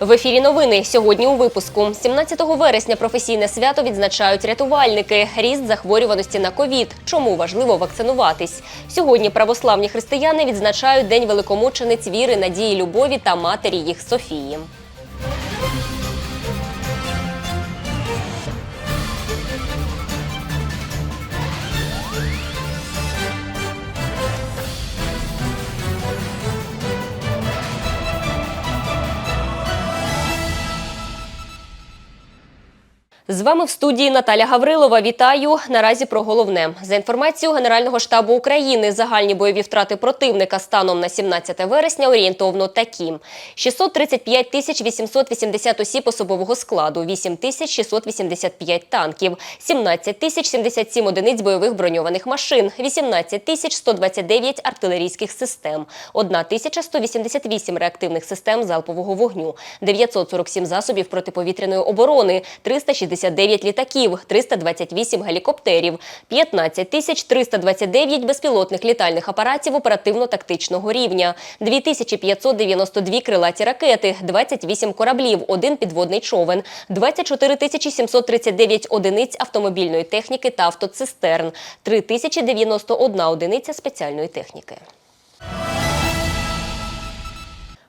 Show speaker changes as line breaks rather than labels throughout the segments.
В ефірі новини сьогодні у випуску 17 вересня професійне свято відзначають рятувальники. Ріст захворюваності на ковід. Чому важливо вакцинуватись? Сьогодні православні християни відзначають День великомучениць віри, надії, любові та матері їх Софії. З вами в студії Наталя Гаврилова. Вітаю. Наразі про головне. За інформацією Генерального штабу України, загальні бойові втрати противника станом на 17 вересня орієнтовно такі: 635 тисяч 880 осіб особового складу, 8 тисяч 685 танків, 17 тисяч 77 одиниць бойових броньованих машин, 18 тисяч 129 артилерійських систем, 1 тисяча 188 реактивних систем залпового вогню, 947 засобів протиповітряної оборони, 369 літаків, 328 гелікоптерів, 15 тисяч 329 безпілотних літальних апаратів оперативно-тактичного рівня, 2592 крилаті ракети, 28 кораблів, один підводний човен, 24 тисячі 739 одиниць автомобільної техніки та автоцистерн, 3091 одиниця спеціальної техніки.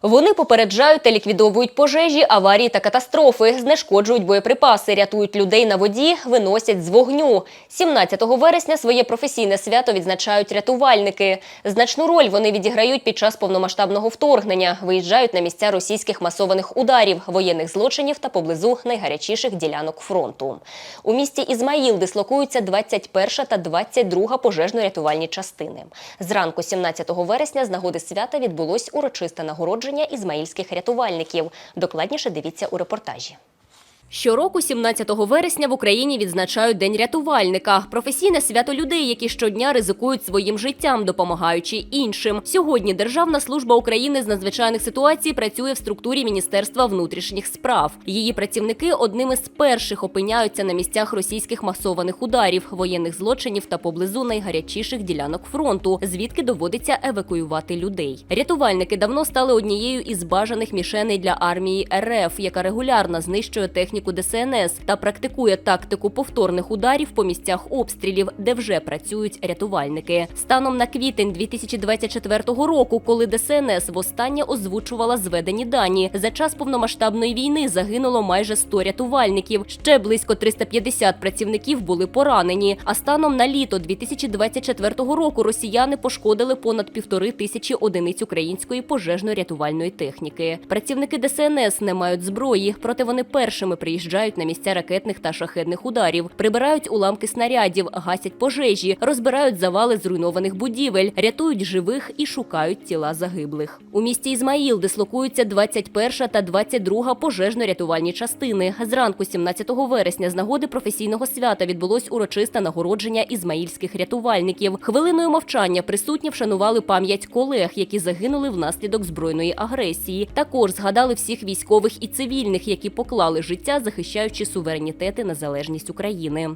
Вони попереджають та ліквідовують пожежі, аварії та катастрофи, знешкоджують боєприпаси, рятують людей на воді, виносять з вогню. 17 вересня своє професійне свято відзначають рятувальники. Значну роль вони відіграють під час повномасштабного вторгнення, виїжджають на місця російських масованих ударів, воєнних злочинів та поблизу найгарячіших ділянок фронту. У місті Ізмаїл дислокуються 21 та 22 пожежно-рятувальні частини. Зранку 17 вересня з нагоди свята відбулось урочисте нагородження ізмаїльських рятувальників. Докладніше дивіться у репортажі. Щороку, 17 вересня, в Україні відзначають День рятувальника – професійне свято людей, які щодня ризикують своїм життям, допомагаючи іншим. Сьогодні Державна служба України з надзвичайних ситуацій працює в структурі Міністерства внутрішніх справ. Її працівники одними з перших опиняються на місцях російських масованих ударів, воєнних злочинів та поблизу найгарячіших ділянок фронту, звідки доводиться евакуювати людей. Рятувальники давно стали однією із бажаних мішеней для армії РФ, яка регулярно знищує техніку ДСНС та практикує тактику повторних ударів по місцях обстрілів, де вже працюють рятувальники. Станом на квітень 2024 року, коли ДСНС востаннє озвучувала зведені дані, за час повномасштабної війни загинуло майже 100 рятувальників. Ще близько 350 працівників були поранені. А станом на літо 2024 року росіяни пошкодили понад півтори тисячі одиниць української пожежно-рятувальної техніки. Працівники ДСНС не мають зброї, проте вони першими приїжджають на місця ракетних та шахедних ударів, прибирають уламки снарядів, гасять пожежі, розбирають завали зруйнованих будівель, рятують живих і шукають тіла загиблих. У місті Ізмаїл дислокуються 21 та 22 пожежно-рятувальні частини. Зранку 17 вересня з нагоди професійного свята відбулось урочисте нагородження ізмаїльських рятувальників. Хвилиною мовчання присутні вшанували пам'ять колег, які загинули внаслідок збройної агресії. Також згадали всіх військових і цивільних, які поклали життя, захищаючи суверенітет і незалежність України.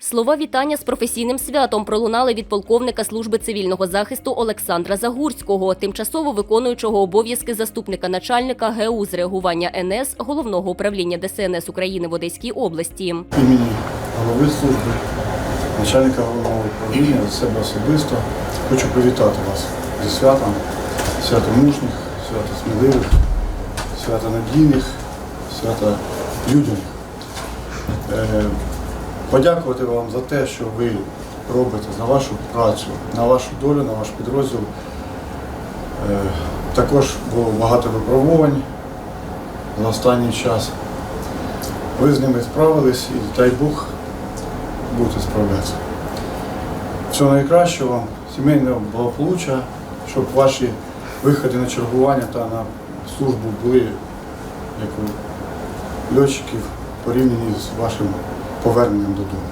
Слова вітання з професійним святом пролунали від полковника служби цивільного захисту Олександра Загурського, тимчасово виконуючого обов'язки заступника начальника ГУ з реагування НС головного управління ДСНС України в Одеській області.
імені голови служби, начальника головного управління себе особисто хочу привітати вас зі святом, свято мужніх, свято сміливих, свято надійних, свято людяних. Е, Подякувати вам за те, що ви робите, за вашу працю, на вашу долю, на ваш підрозділ. Е, Також було багато випробувань за останній час. Ви з ними справились і дай Бог будете справлятися. Всього найкращого вам, сімейного благополуччя, щоб ваші виходи на чергування та на службу були як у льотчиків порівняні з вашим поверненням додому.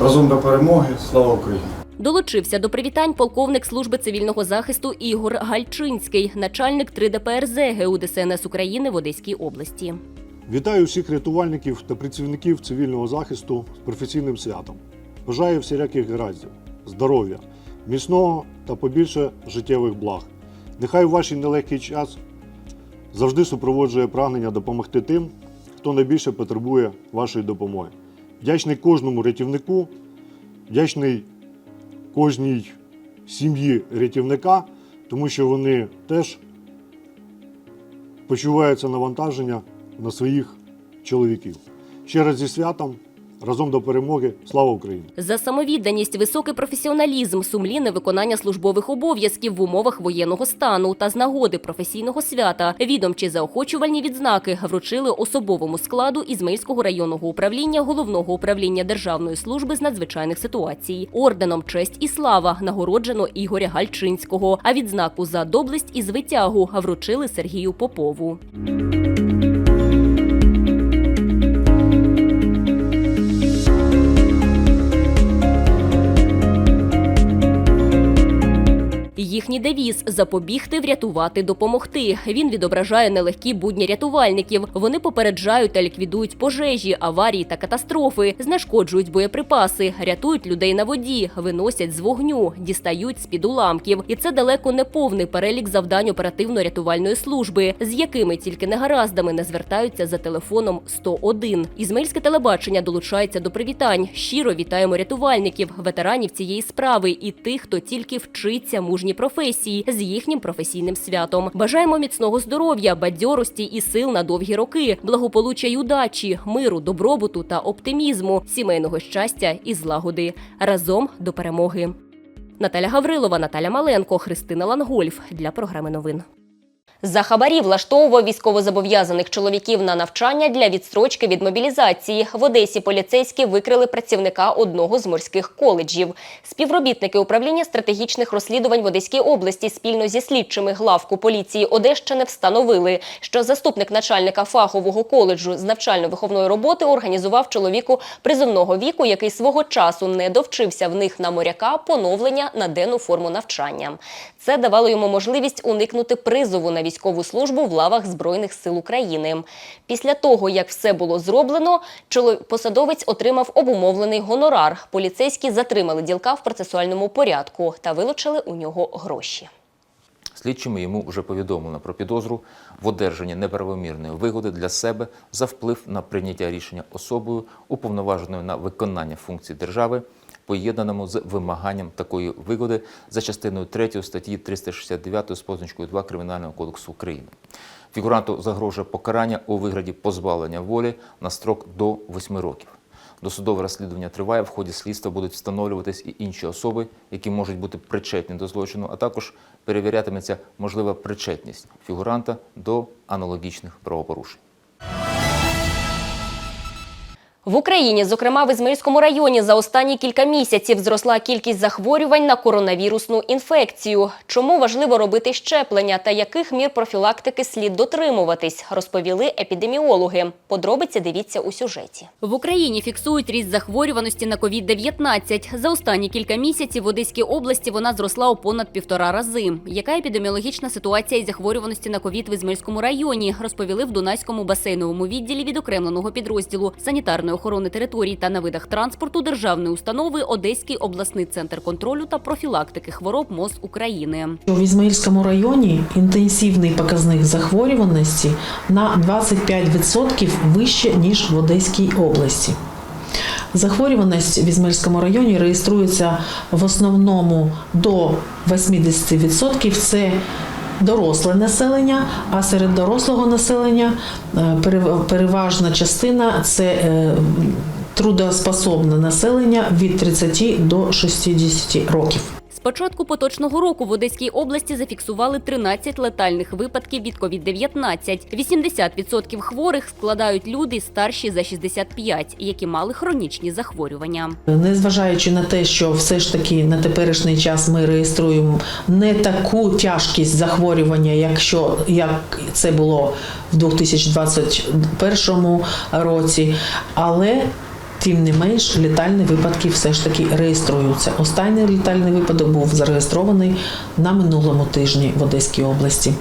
Разом до перемоги, слава Україні!
Долучився до привітань полковник служби цивільного захисту Ігор Гальчинський, начальник 3 ДПРЗ ГУ ДСНС України в Одеській області.
Вітаю всіх рятувальників та працівників цивільного захисту з професійним святом. Бажаю всіляких гараздів, здоров'я, міцного та побільше життєвих благ. Нехай у вашій нелегкий час завжди супроводжує прагнення допомогти тим, хто найбільше потребує вашої допомоги. Вдячний кожному рятівнику, вдячний кожній сім'ї рятівника, тому що вони теж почуваються навантаження на своїх чоловіків. Ще раз зі святом, разом до перемоги. Слава Україні!
За самовідданість, високий професіоналізм, сумлінне виконання службових обов'язків в умовах воєнного стану та з нагоди професійного свята відомчі заохочувальні відзнаки вручили особовому складу Ізмаїльського районного управління головного управління Державної служби з надзвичайних ситуацій. Орденом честь і слава нагороджено Ігоря Гальчинського. А відзнаку за доблесть і звитягу вручили Сергію Попову. Їхній девіз запобігти, врятувати, допомогти. Він відображає нелегкі будні рятувальників. Вони попереджають та ліквідують пожежі, аварії та катастрофи, знешкоджують боєприпаси, рятують людей на воді, виносять з вогню, дістають з під уламків. І це далеко не повний перелік завдань оперативно-рятувальної служби, з якими тільки негараздами не звертаються за телефоном 101. Ізмаїльське телебачення долучається до привітань. Щиро вітаємо рятувальників, ветеранів цієї справи і тих, хто тільки вчиться мужній професії з їхнім професійним святом. Бажаємо міцного здоров'я, бадьорості і сил на довгі роки, благополуччя й удачі, миру, добробуту та оптимізму, сімейного щастя і злагоди. Разом до перемоги. Наталя Гаврилова, Наталя Маленко, Христина Лангольф для програми новин. За хабарі влаштовував військовозобов'язаних чоловіків на навчання для відстрочки від мобілізації. В Одесі поліцейські викрили працівника одного з морських коледжів. Співробітники управління стратегічних розслідувань в Одеській області спільно зі слідчими главку поліції Одещини встановили, що заступник начальника фахового коледжу з навчально-виховної роботи організував чоловіку призовного віку, який свого часу не довчився в них на моряка поновлення на денну форму навчання. Це давало йому можливість уникнути призову на військову службу в лавах Збройних сил України. Після того, як все було зроблено, посадовець отримав обумовлений гонорар. Поліцейські затримали ділка в процесуальному порядку та вилучили у нього гроші.
Слідчими йому вже повідомлено про підозру в одержанні неправомірної вигоди для себе за вплив на прийняття рішення особою, уповноваженою на виконання функцій держави, поєднаному з вимаганням такої вигоди за частиною 3 статті 369 з позначкою 2 Кримінального кодексу України. Фігуранту загрожує покарання у вигляді позбавлення волі на строк до 8 років. Досудове розслідування триває. В ході слідства будуть встановлюватись і інші особи, які можуть бути причетні до злочину, а також перевірятиметься можлива причетність фігуранта до аналогічних правопорушень.
В Україні, зокрема в Ізмаїльському районі, за останні кілька місяців зросла кількість захворювань на коронавірусну інфекцію. Чому важливо робити щеплення та яких мір профілактики слід дотримуватись, розповіли епідеміологи. Подробиці дивіться у сюжеті. В Україні фіксують ріст захворюваності на COVID-19. За останні кілька місяців в Одеській області вона зросла у понад півтора рази. Яка епідеміологічна ситуація із захворюваності на ковід в Ізмаїльському районі, розповіли в Дунайському басейновому відділі відокремленого підрозділу санітарної охорони територій та на видах транспорту державної установи Одеський обласний центр контролю та профілактики хвороб МОЗ України.
В Ізмаїльському районі інтенсивний показник захворюваності на 25% вище, ніж в Одеській області. Захворюваність в Ізмаїльському районі реєструється в основному до 80%. Це доросле населення, а серед дорослого населення е, переважна частина це е, трудоспособне населення від 30 до 60 років.
Початку поточного року в Одеській області зафіксували 13 летальних випадків від COVID-19. 80% хворих складають люди старші за 65, які мали хронічні захворювання.
Незважаючи на те, що все ж таки на теперішній час ми реєструємо не таку тяжкість захворювання, якщо як це було в 2021 році, але тим не менш літальні випадки все ж таки реєструються. Останній літальний випадок був зареєстрований на минулому тижні в Одеській області.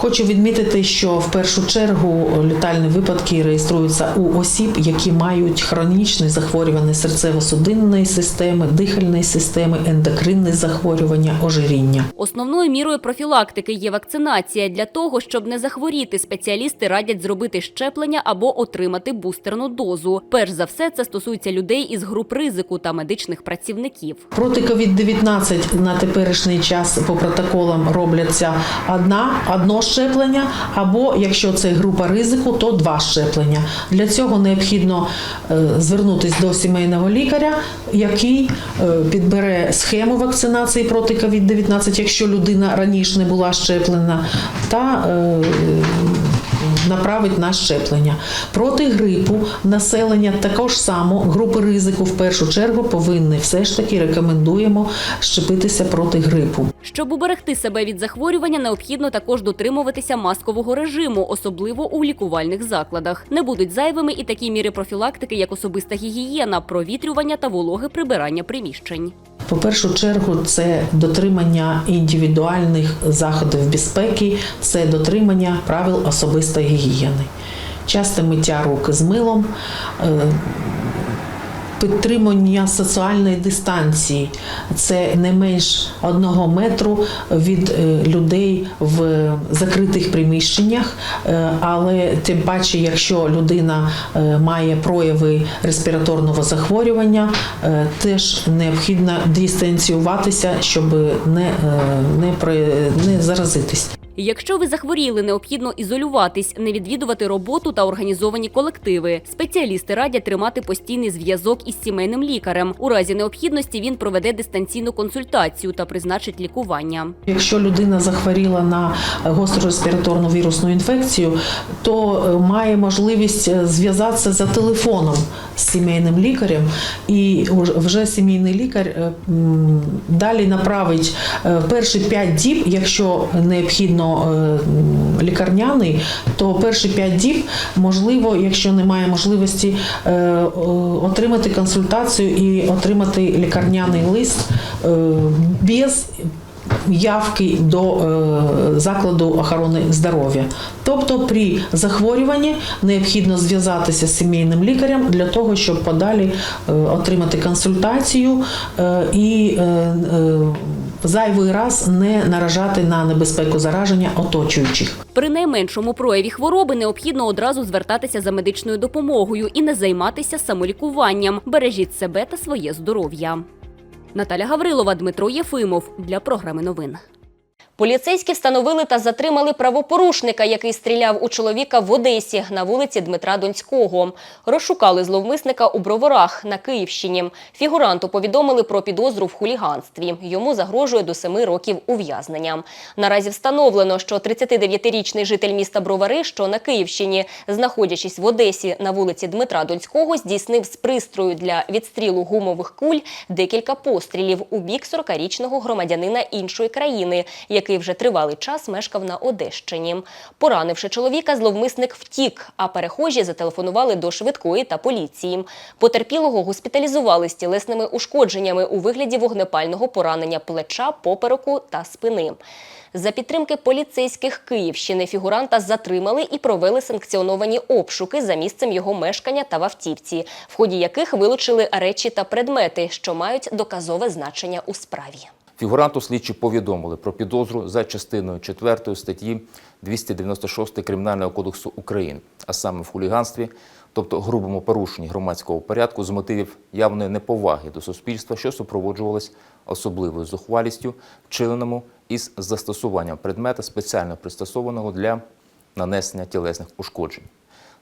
Хочу відмітити, що в першу чергу летальні випадки реєструються у осіб, які мають хронічні захворювання серцево-судинної системи, дихальної системи, ендокринні захворювання, ожиріння.
Основною мірою профілактики є вакцинація. Для того, щоб не захворіти, спеціалісти радять зробити щеплення або отримати бустерну дозу. Перш за все, це стосується людей із груп ризику та медичних працівників.
Проти COVID-19 на теперішній час по протоколам робляться одна, одно щеплення, або якщо це група ризику, то два щеплення. Для цього необхідно е, звернутися до сімейного лікаря, який е, підбере схему вакцинації проти COVID-19, якщо людина раніше не була щеплена, та е, направить на щеплення. Проти грипу населення також само групи ризику в першу чергу повинні все ж таки рекомендуємо щепитися проти грипу.
Щоб уберегти себе від захворювання, необхідно також дотримуватися маскового режиму, особливо у лікувальних закладах. Не будуть зайвими і такі міри профілактики, як особиста гігієна, провітрювання та вологе прибирання приміщень.
По першу чергу, це дотримання індивідуальних заходів безпеки, це дотримання правил особистої гігієни. Часте миття рук з милом, е, підтримання соціальної дистанції. Це не менш одного метру від е, людей в закритих приміщеннях, Е, але тим паче, якщо людина е, має прояви респіраторного захворювання, теж необхідно дистанціюватися, щоб не, не, не заразитись.
Якщо ви захворіли, необхідно ізолюватись, не відвідувати роботу та організовані колективи. Спеціалісти радять тримати постійний зв'язок із сімейним лікарем. У разі необхідності він проведе дистанційну консультацію та призначить лікування.
Якщо людина захворіла на гостру респіраторну вірусну інфекцію, то е, має можливість е, зв'язатися за телефоном з сімейним лікарем, і вже сімейний лікар е, далі направить перші 5 діб, якщо необхідно е, лікарняний, то перші 5 діб можливо, якщо немає можливості е, е, отримати консультацію і отримати лікарняний лист без явки до закладу охорони здоров'я. Тобто при захворюванні необхідно зв'язатися з сімейним лікарем для того, щоб подалі отримати консультацію і зайвий раз не наражати на небезпеку зараження оточуючих.
При найменшому прояві хвороби необхідно одразу звертатися за медичною допомогою і не займатися самолікуванням. Бережіть себе та своє здоров'я. Наталя Гаврилова, Дмитро Єфимов для програми новин. Поліцейські встановили та затримали правопорушника, який стріляв у чоловіка в Одесі на вулиці Дмитра Донського. Розшукали зловмисника у Броварах на Київщині. Фігуранту повідомили про підозру в хуліганстві. Йому загрожує до семи років ув'язнення. Наразі встановлено, що 39-річний житель міста Бровари, що на Київщині, знаходячись в Одесі на вулиці Дмитра Донського, здійснив з пристрою для відстрілу гумових куль декілька пострілів у бік 40-річного громадянина іншої країни, вже тривалий час мешкав на Одещині. Поранивши чоловіка, зловмисник втік, а перехожі зателефонували до швидкої та поліції. Потерпілого госпіталізували з тілесними ушкодженнями у вигляді вогнепального поранення плеча, попереку та спини. За підтримки поліцейських Київщини фігуранта затримали і провели санкціоновані обшуки за місцем його мешкання та в автівці, в ході яких вилучили речі та предмети, що мають доказове значення у справі.
Фігуранту слідчі повідомили про підозру за частиною 4 статті 296 Кримінального кодексу України, а саме в хуліганстві, тобто грубому порушенні громадського порядку з мотивів явної неповаги до суспільства, що супроводжувалось особливою зухвалістю, вчиненому із застосуванням предмета спеціально пристосованого для нанесення тілесних ушкоджень.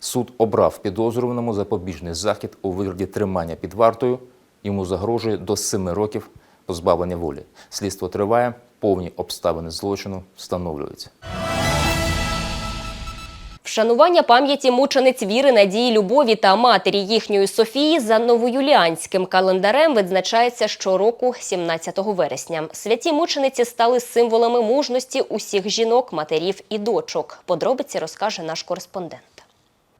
Суд обрав підозрюваному запобіжний захід у вигляді тримання під вартою. Йому загрожує до 7 років позбавлення волі. Слідство триває, повні обставини злочину встановлюються.
Вшанування пам'яті мучениць віри, надії, любові та матері їхньої Софії за новоюліанським календарем відзначається щороку 17 вересня. Святі мучениці стали символами мужності усіх жінок, матерів і дочок. Подробиці розкаже наш кореспондент.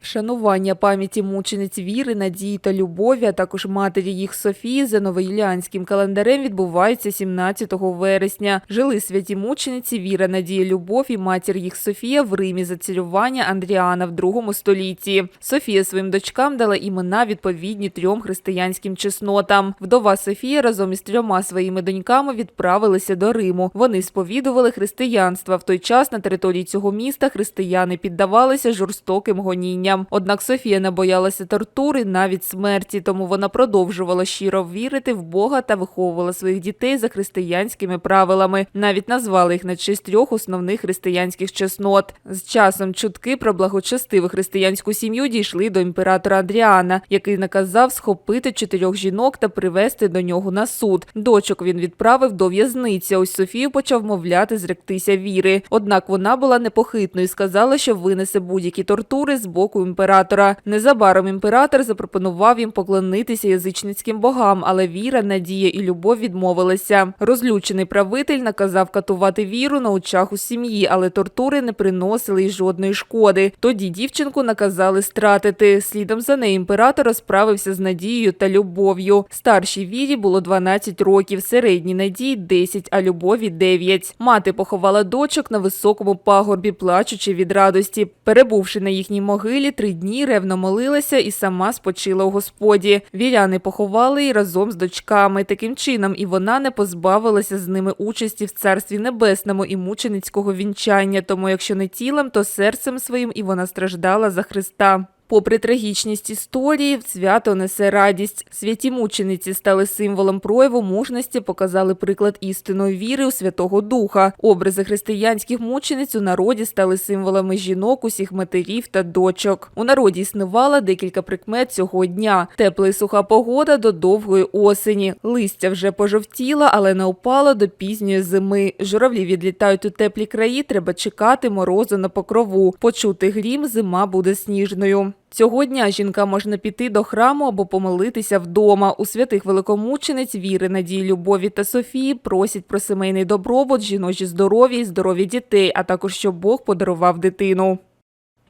Вшанування пам'яті мучениць віри, надії та любові, а також матері їх Софії за новоюліанським календарем відбувається 17 вересня. Жили святі мучениці Віра, Надія, Любов і матір їх Софія в Римі за царювання Андріана в другому столітті. Софія своїм дочкам дала імена відповідні трьом християнським чеснотам. Вдова Софія разом із трьома своїми доньками відправилися до Риму. Вони сповідували християнство. В той час на території цього міста християни піддавалися жорстоким гонінням. Однак Софія не боялася тортури, навіть смерті, тому вона продовжувала щиро вірити в Бога та виховувала своїх дітей за християнськими правилами. Навіть назвали їх на честь трьох основних християнських чеснот. З часом чутки про благочестиву християнську сім'ю дійшли до імператора Адріана, який наказав схопити чотирьох жінок та привезти до нього на суд. Дочок він відправив до в'язниці. Ось Софію почав мовляти зректися віри. Однак вона була непохитною і сказала, що винесе будь-які тортури з боку імператора. Незабаром імператор запропонував їм поклонитися язичницьким богам, але віра, надія і любов відмовилися. Розлючений правитель наказав катувати віру на очах у сім'ї, але тортури не приносили й жодної шкоди. Тоді дівчинку наказали стратити. Слідом за нею імператор розправився з надією та любов'ю. Старшій вірі було 12 років, середній надії 10, а любові 9. Мати поховала дочок на високому пагорбі, плачучи від радості. Перебувши на їхній могилі, три дні ревно молилася і сама спочила у Господі. Віряни поховали її разом з дочками. Таким чином, і вона не позбавилася з ними участі в царстві небесному і мученицького вінчання. Тому, якщо не тілом, то серцем своїм і вона страждала за Христа. Попри трагічність історії, свято несе радість. Святі мучениці стали символом прояву мужності, показали приклад істинної віри у Святого Духа. Образи християнських мучениць у народі стали символами жінок, усіх матерів та дочок. У народі існувало декілька прикмет цього дня: тепла і суха погода до довгої осені. Листя вже пожовтіло, але не опало до пізньої зими. Журавлі відлітають у теплі краї. Треба чекати морозу на покрову. Почути грім, зима буде сніжною. Цього дня жінка можна піти до храму або помолитися вдома. У святих великомучениць віри, надії, любові та Софії просять про сімейний добробут, жіночі здоров'я і здоров'я дітей, а також щоб Бог подарував дитину.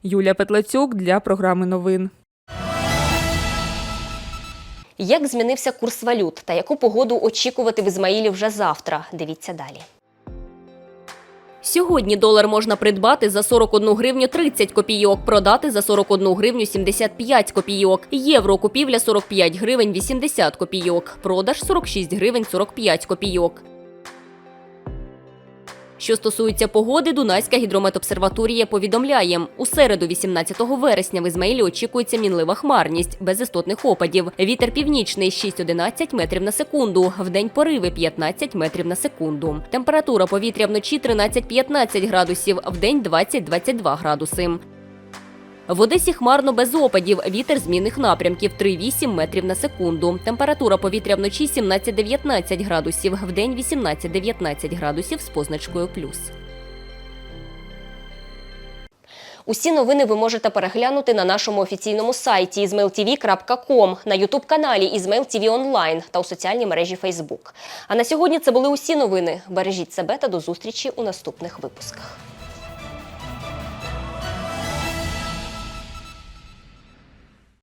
Юлія Петлацюк для програми новин.
Як змінився курс валют та яку погоду очікувати в Ізмаїлі вже завтра? Дивіться далі. Сьогодні долар можна придбати за 41 гривню 30 копійок, продати за 41 гривню 75 копійок. Євро купівля 45 гривень 80 копійок, продаж 46 гривень 45 копійок. Що стосується погоди, Дунайська гідрометобсерваторія повідомляє, у середу, 18 вересня, в Ізмаїлі очікується мінлива хмарність, без істотних опадів. Вітер північний 6-11 метрів на секунду, В день пориви 15 метрів на секунду. Температура повітря вночі 13-15 градусів, в день 20-22 градуси. В Одесі хмарно без опадів. Вітер змінних напрямків 3,8 метрів на секунду. Температура повітря вночі 17-19 градусів, вдень 18-19 градусів з позначкою плюс. Усі новини ви можете переглянути на нашому офіційному сайті izmailtv.com, на ютуб-каналі ТВ Онлайн та у соціальній мережі Facebook. А на сьогодні це були усі новини. Бережіть себе та до зустрічі у наступних випусках.